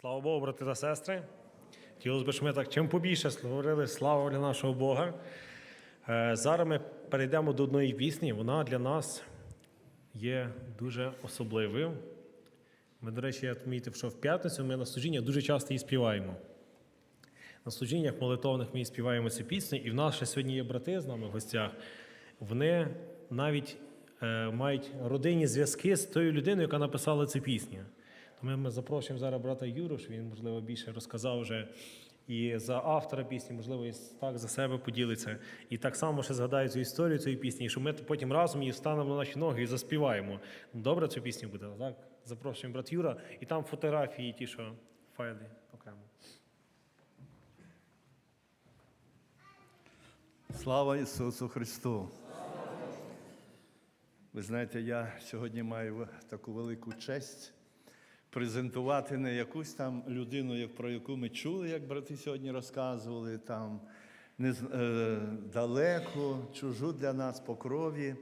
Слава Богу, брати та сестри. Хотілося б, щоб ми так чим побільше говорили слава для нашого Бога. Е, Зараз ми перейдемо до одної пісні. Вона для нас є дуже особливою. Ми, до речі, я помітив, що в п'ятницю ми на служіннях дуже часто її співаємо. На служіннях молитовних ми співаємо цю пісню, і в нас ще сьогодні є брати з нами в гостях. Вони навіть е, мають родинні зв'язки з тою людиною, яка написала цю пісню. Тому ми запрошуємо зараз брата Юру, щоб він, можливо, більше розказав вже і за автора пісні, можливо, і так за себе поділиться. І так само ще згадає цю історію цієї пісні, і що ми потім разом її станемо на наші ноги і заспіваємо. Добре цю пісню буде, так? Запрошуємо брат Юра, і там фотографії, ті, що файли окремо. Слава Ісусу Христу! Ви знаєте, я сьогодні маю таку велику честь презентувати не якусь там людину, про яку ми чули, як брати сьогодні розказували, там не, е, далеку, чужу для нас по крові.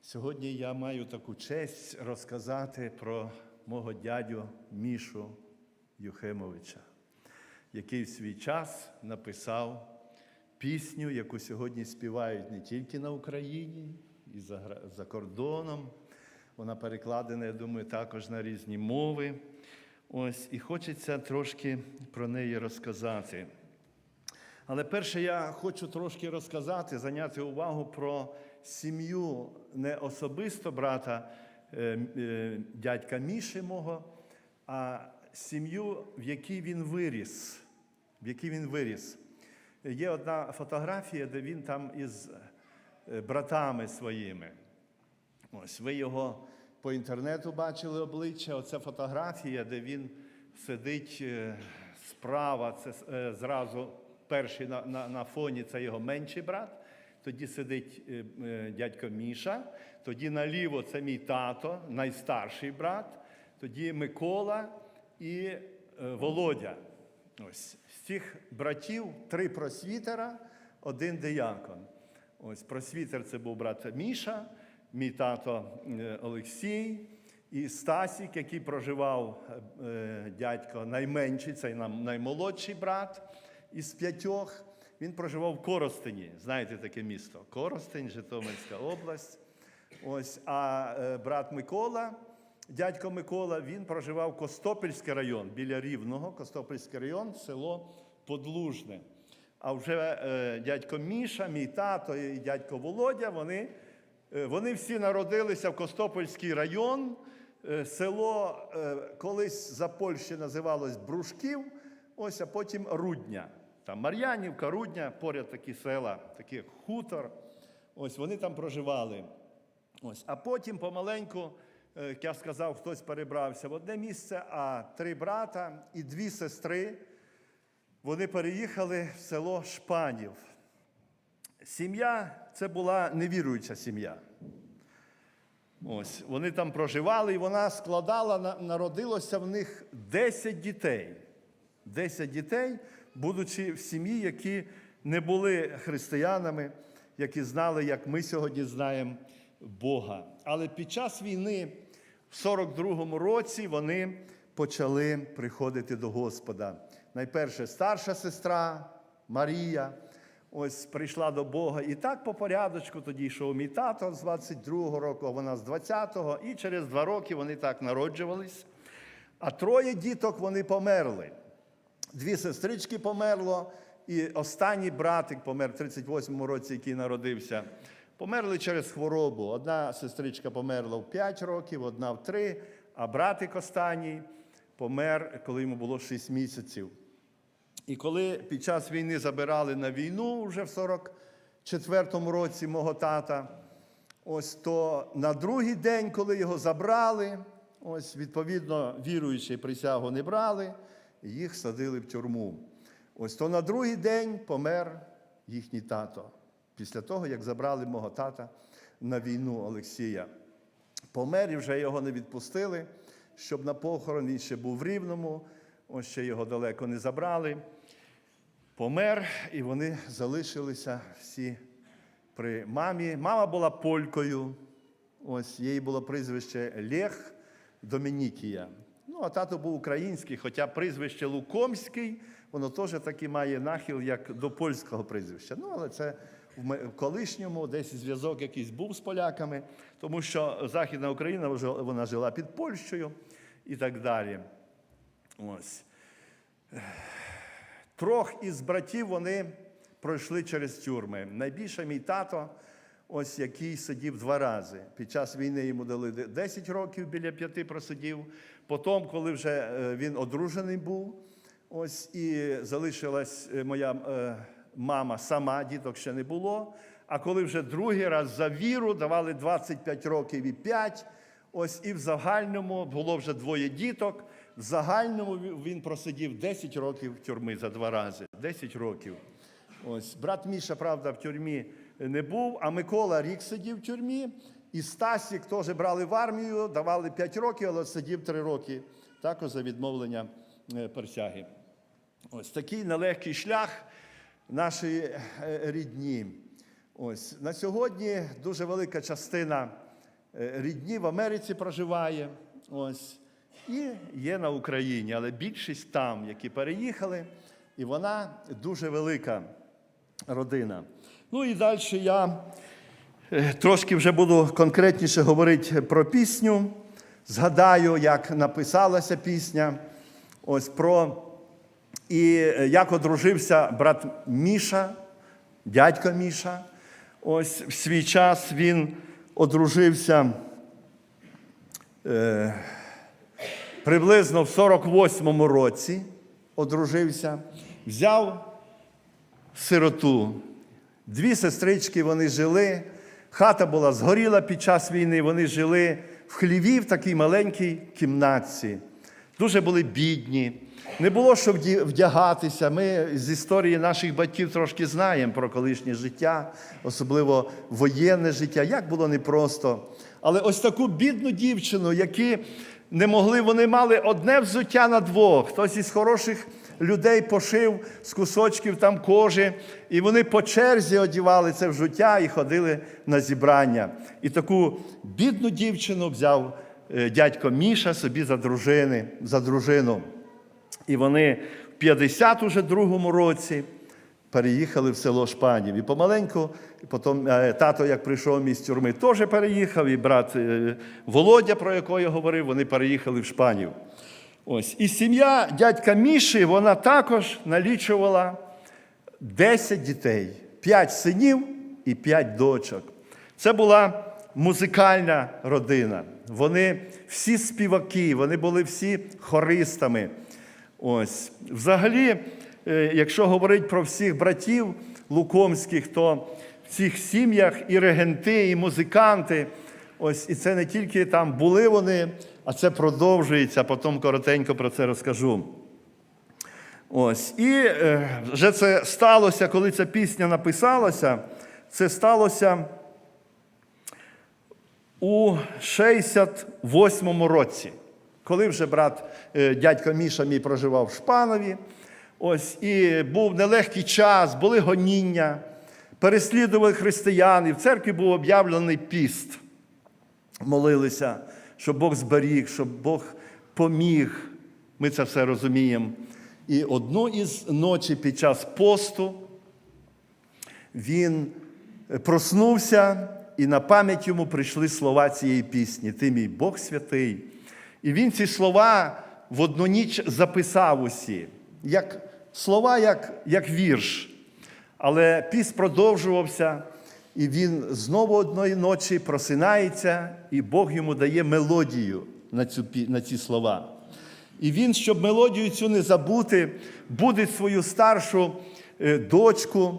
Сьогодні я маю таку честь розказати про мого дядю Мішу Юхимовича, який в свій час написав пісню, яку сьогодні співають не тільки на Україні, і за, за кордоном. Вона перекладена, я думаю, також на різні мови. Ось, і хочеться трошки про неї розказати. Але перше я хочу трошки розказати, зайняти увагу про сім'ю не особисто брата е, е, дядька Міші мого, а сім'ю, в якій він виріс. В якій він виріс. Є одна фотографія, де він там із е, братами своїми. Ось ви його по інтернету бачили обличчя. Оце фотографія, де він сидить е, справа. Це е, зразу перший на, на, на фоні це його менший брат. Тоді сидить е, дядько Міша. Тоді наліво це мій тато, найстарший брат. Тоді Микола і Володя. Ось з цих братів три просвітера, один диякон. Ось просвітер це був брат Міша, мій тато е, Олексій і Стасік, який проживав е, дядько найменший, цей нам наймолодший брат із п'ятьох. Він проживав в Коростені. Знаєте таке місто? Коростень, Житомирська область. Ось, а е, брат Микола, дядько Микола, він проживав Костопільський район біля Рівного, Костопільський район, село Подлужне. А вже дядько Міша, мій тато і дядько Володя, вони, вони всі народилися в Костопольський район. Е, село е, колись за Польщі називалось Брушків, ось, а потім Рудня. Там Мар'янівка, Рудня, поряд такі села, такі як хутор. Ось вони там проживали. Ось. А потім помаленьку, е, як я сказав, хтось перебрався в одне місце, а три брата і дві сестри вони переїхали в село Шпанів. Сім'я це була невіруюча сім'я. Ось, вони там проживали, і вона складала, народилося в них 10 дітей. 10 дітей, будучи в сім'ї, які не були християнами, які знали, як ми сьогодні знаємо Бога. Але під час війни, в 42-му році, вони почали приходити до Господа. Найперше старша сестра Марія. Ось прийшла до Бога. І так по порядочку тоді йшов мій тато з 22-го року, а вона з 20-го, і через два роки вони так народжувались. А троє діток вони померли. Дві сестрички померло, і останній братик помер в 38-му році, який народився. Померли через хворобу. Одна сестричка померла в 5 років, одна в 3, а братик останній помер, коли йому було 6 місяців. І коли під час війни забирали на війну вже в 44-му році мого тата, ось то на другий день, коли його забрали, ось відповідно віруючі присягу не брали, їх садили в тюрму. Ось то на другий день помер їхній тато. Після того, як забрали мого тата на війну Олексія. Помер і вже його не відпустили, щоб на похорон він ще був в Рівному, ось ще його далеко не забрали. Помер, і вони залишилися всі при мамі. Мама була полькою, ось їй було прізвище Лех Домінікія. Ну, а тато був український, хоча прізвище Лукомський, воно теж таки має нахил, як до польського прізвища. Ну, але це в колишньому десь зв'язок якийсь був з поляками, тому що Західна Україна вона жила під Польщею і так далі. Ось. Трьох із братів вони пройшли через тюрми. Найбільше мій тато, ось який сидів два рази. Під час війни йому дали 10 років, біля п'яти просидів. Потім, коли вже е, він одружений був, ось і залишилась е, моя е, мама сама, діток ще не було. А коли вже другий раз за віру давали 25 років і 5, ось і в загальному було вже двоє діток. Загальному він просидів 10 років тюрми за два рази. 10 років. Ось брат Міша, правда, в тюрмі не був, а Микола рік сидів в тюрмі. І Стасік теж брали в армію, давали 5 років, але сидів 3 роки також за відмовлення е, присяги. Ось такий нелегкий шлях нашої е, рідні. Ось на сьогодні дуже велика частина е, рідні в Америці проживає. Ось і є на Україні, але більшість там, які переїхали, і вона дуже велика родина. Ну і далі я е, трошки вже буду конкретніше говорити про пісню. Згадаю, як написалася пісня. Ось про і е, як одружився брат Міша, дядько Міша. Ось в свій час він одружився е, приблизно в 48-му році. Одружився, взяв сироту. Дві сестрички вони жили. Хата була згоріла під час війни. Вони жили в хліві в такій маленькій кімнатці. Дуже були бідні. Не було що вдягатися. Ми з історії наших батьків трошки знаємо про колишнє життя, особливо воєнне життя, як було непросто. Але ось таку бідну дівчину, які не могли, вони мали одне взуття на двох. Хтось із хороших людей пошив з кусочків там кожи, і вони по черзі одівали це взуття і ходили на зібрання. І таку бідну дівчину взяв е, дядько Міша собі за, дружини, за дружину. І вони в 50 уже другому році переїхали в село Шпанів. І помаленьку, потім е, тато, як прийшов із тюрми, теж переїхав, і брат е, Володя, про якого я говорив, вони переїхали в Шпанів. Ось. І сім'я дядька Міші, вона також налічувала 10 дітей, 5 синів і 5 дочок. Це була музикальна родина. Вони всі співаки, вони були всі хористами. Ось. Взагалі, якщо говорити про всіх братів Лукомських, то в цих сім'ях і регенти, і музиканти. Ось, і це не тільки там були вони, а це продовжується. Потім коротенько про це розкажу. Ось. І е, вже це сталося, коли ця пісня написалася. Це сталося у 68-му році, коли вже брат е, дядько Міша мій проживав в Шпанові. Ось, і був нелегкий час, були гоніння, переслідували християн, і в церкві був об'явлений піст. Молилися, щоб Бог зберіг, щоб Бог поміг. Ми це все розуміємо. І одну із ночі під час посту він проснувся, і на пам'ять йому прийшли слова цієї пісні: Ти мій Бог святий. І він ці слова в одну ніч записав усі, як слова, як, як вірш. Але піс продовжувався, і він знову одної ночі просинається, і Бог йому дає мелодію на, цю, на ці слова. І він, щоб мелодію цю не забути, буде свою старшу е, дочку,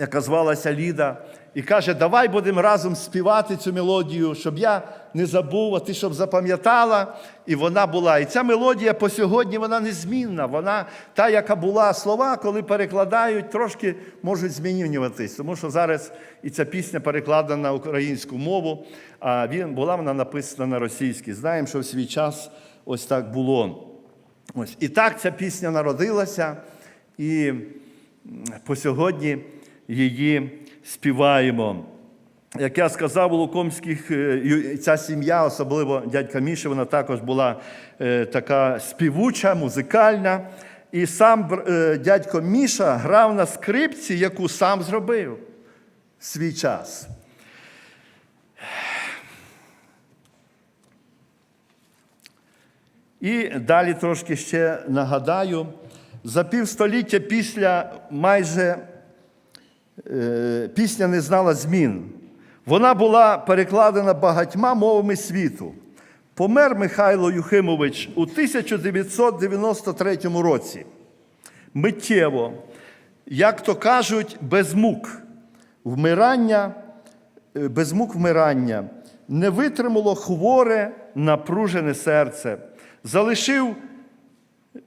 яка звалася Ліда, і каже: Давай будемо разом співати цю мелодію, щоб я не забув, а ти щоб запам'ятала. І вона була. І ця мелодія по сьогодні вона незмінна. Вона та, яка була слова, коли перекладають, трошки можуть змінюватись. Тому що зараз і ця пісня перекладена на українську мову, а він, була вона написана на російській. Знаємо, що в свій час ось так було. Ось. І так ця пісня народилася, і по сьогодні її співаємо. як я сказав, у Лукомських е, ця сім'я, особливо дядька Міша, вона також була е, така співуча, музикальна. І сам е, дядько Міша грав на скрипці, яку сам зробив в свій час. І далі трошки ще нагадаю, за півстоліття після майже пісня не знала змін. Вона була перекладена багатьма мовами світу. Помер Михайло Юхимович у 1993 році. Миттєво, як то кажуть, без мук. Вмирання, е, без мук вмирання не витримало хворе, напружене серце. Залишив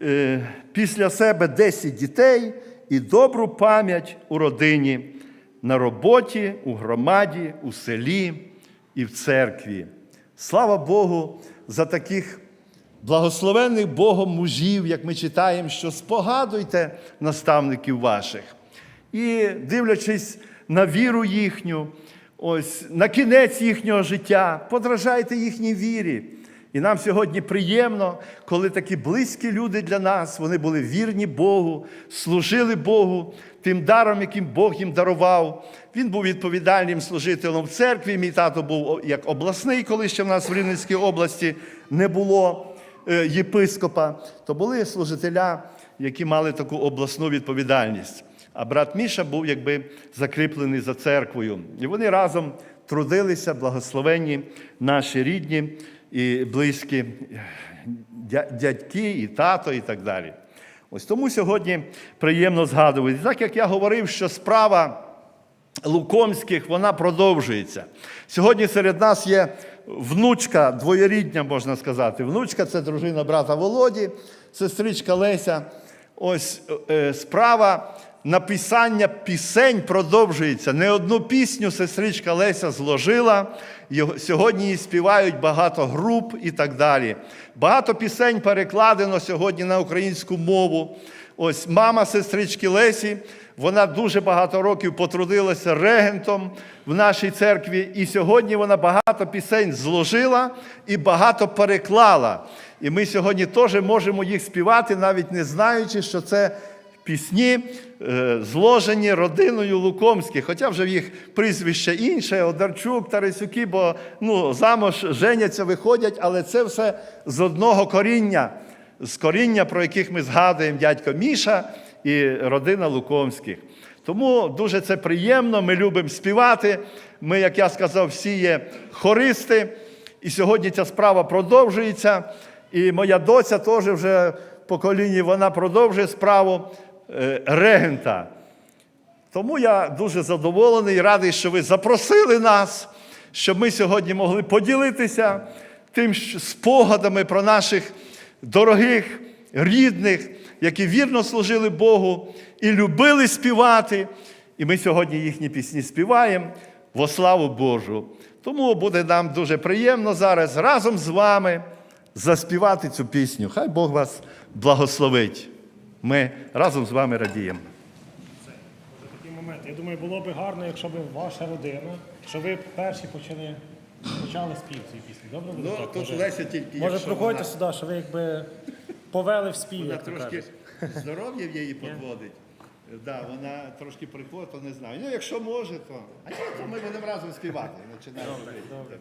е, після себе 10 дітей і добру пам'ять у родині, на роботі, у громаді, у селі і в церкві. Слава Богу за таких благословенних Богом мужів, як ми читаємо, що спогадуйте наставників ваших. І дивлячись на віру їхню, ось на кінець їхнього життя, подражайте їхній вірі. І нам сьогодні приємно, коли такі близькі люди для нас, вони були вірні Богу, служили Богу тим даром, яким Бог їм дарував. Він був відповідальним служителем в церкві. Мій тато був як обласний, коли ще в нас в Рівненській області не було е, єпископа, то були служителя, які мали таку обласну відповідальність. А брат Міша був якби закріплений за церквою. І вони разом трудилися, благословенні наші рідні і близькі дядьки, і тато, і так далі. Ось тому сьогодні приємно згадувати. Так як я говорив, що справа Лукомських вона продовжується. Сьогодні серед нас є внучка, двоєрідня, можна сказати. Внучка це дружина брата Володі, сестричка Леся. Ось е, справа написання пісень продовжується. Не одну пісню сестричка Леся зложила. Сьогодні її співають багато груп і так далі. Багато пісень перекладено сьогодні на українську мову. Ось мама сестрички Лесі, вона дуже багато років потрудилася регентом в нашій церкві, і сьогодні вона багато пісень зложила і багато переклала. І ми сьогодні теж можемо їх співати, навіть не знаючи, що це пісні, е, зложені родиною Лукомських, хоча вже в їх прізвище інше, Одарчук, Тарасюки, бо ну, замуж женяться, виходять, але це все з одного коріння, з коріння, про яких ми згадуємо дядько Міша і родина Лукомських. Тому дуже це приємно, ми любимо співати. Ми, як я сказав, всі є хористи. І сьогодні ця справа продовжується. І моя доця теж вже поколінні вона продовжує справу регента. Тому я дуже задоволений і радий, що ви запросили нас, щоб ми сьогодні могли поділитися тим спогадами про наших дорогих, рідних, які вірно служили Богу і любили співати. І ми сьогодні їхні пісні співаємо во славу Божу. Тому буде нам дуже приємно зараз разом з вами заспівати цю пісню. Хай Бог вас благословить. Ми разом з вами радіємо. Такий момент. Я думаю, було б гарно, якщо б ваша родина, що ви перші почали, почали спів цієї пісні. Добре буде так? Може, Ну, Леся тільки. може приходьте вона- сюди, що ви якби повели в спів, Вона як трошки здоров'я в її підводить. Да, вона трошки приходить, то не знаю. Ну, якщо може, то. А ні, то ми будемо разом співати. Починаємо. Добре.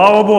Слава Богу!